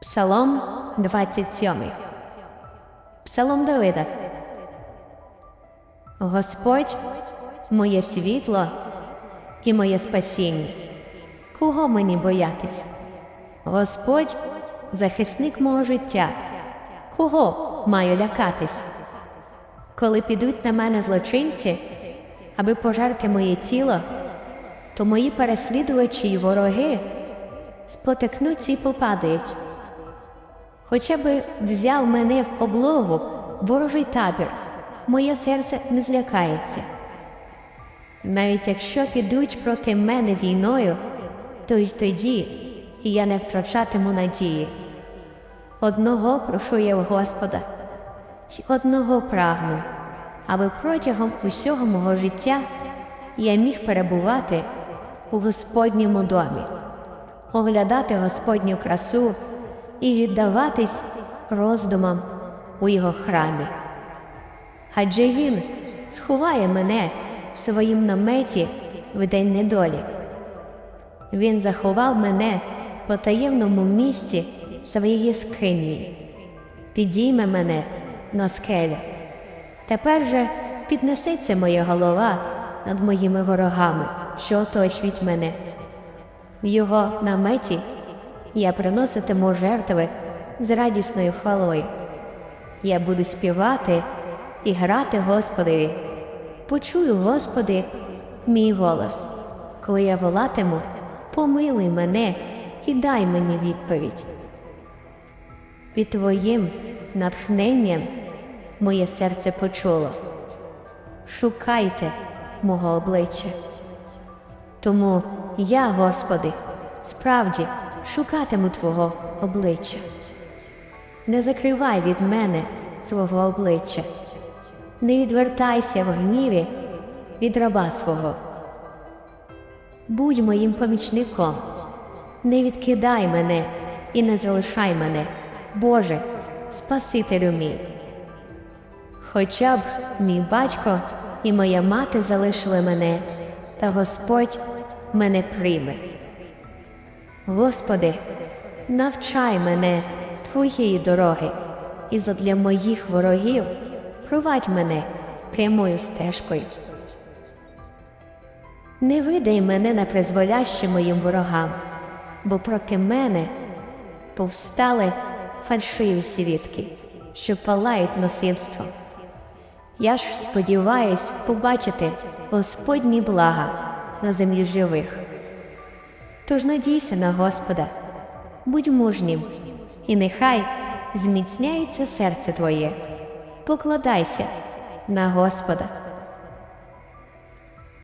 Псалом 27. Псалом Давида. Господь моє світло і моє спасіння. Кого мені боятись? Господь захисник мого життя. Кого маю лякатись? Коли підуть на мене злочинці, аби пожерти моє тіло, то мої переслідувачі й вороги спотикнуться і попадають. Хоча би взяв мене в облогу ворожий табір, моє серце не злякається. Навіть якщо підуть проти мене війною, то й тоді я не втрачатиму надії. Одного прошу я в Господа, й одного прагну, аби протягом усього мого життя я міг перебувати у Господньому домі, оглядати Господню красу і віддаватись роздумам у його храмі. Адже він сховає мене в своїм наметі в день недолі. Він заховав мене по таємному місці своєї скині, підійме мене на скелі. Тепер же піднесеться моя голова над моїми ворогами, що оточують мене. В його наметі я приноситиму жертви з радісною хвалою. Я буду співати і грати Господові. Почую, Господи, мій голос, коли я волатиму, помилуй мене і дай мені відповідь. Під Твоїм натхненням моє серце почуло. Шукайте мого обличчя. Тому я, Господи, справді шукатиму Твого обличчя. Не закривай від мене свого обличчя, не відвертайся в гніві від раба свого. Будь моїм помічником, не відкидай мене і не залишай мене, Боже, Спасителю мій. Хоча б мій батько і моя мати залишили мене, та Господь мене прийме. Господи, навчай мене Твоєї дороги, і задля моїх ворогів провадь мене прямою стежкою. Не видай мене на призволяще моїм ворогам, бо проти мене повстали фальшиві свідки, що палають насильством. Я ж сподіваюсь побачити Господні блага на землі живих. Тож надійся на Господа, будь мужнім, і нехай зміцняється серце твоє, покладайся на Господа.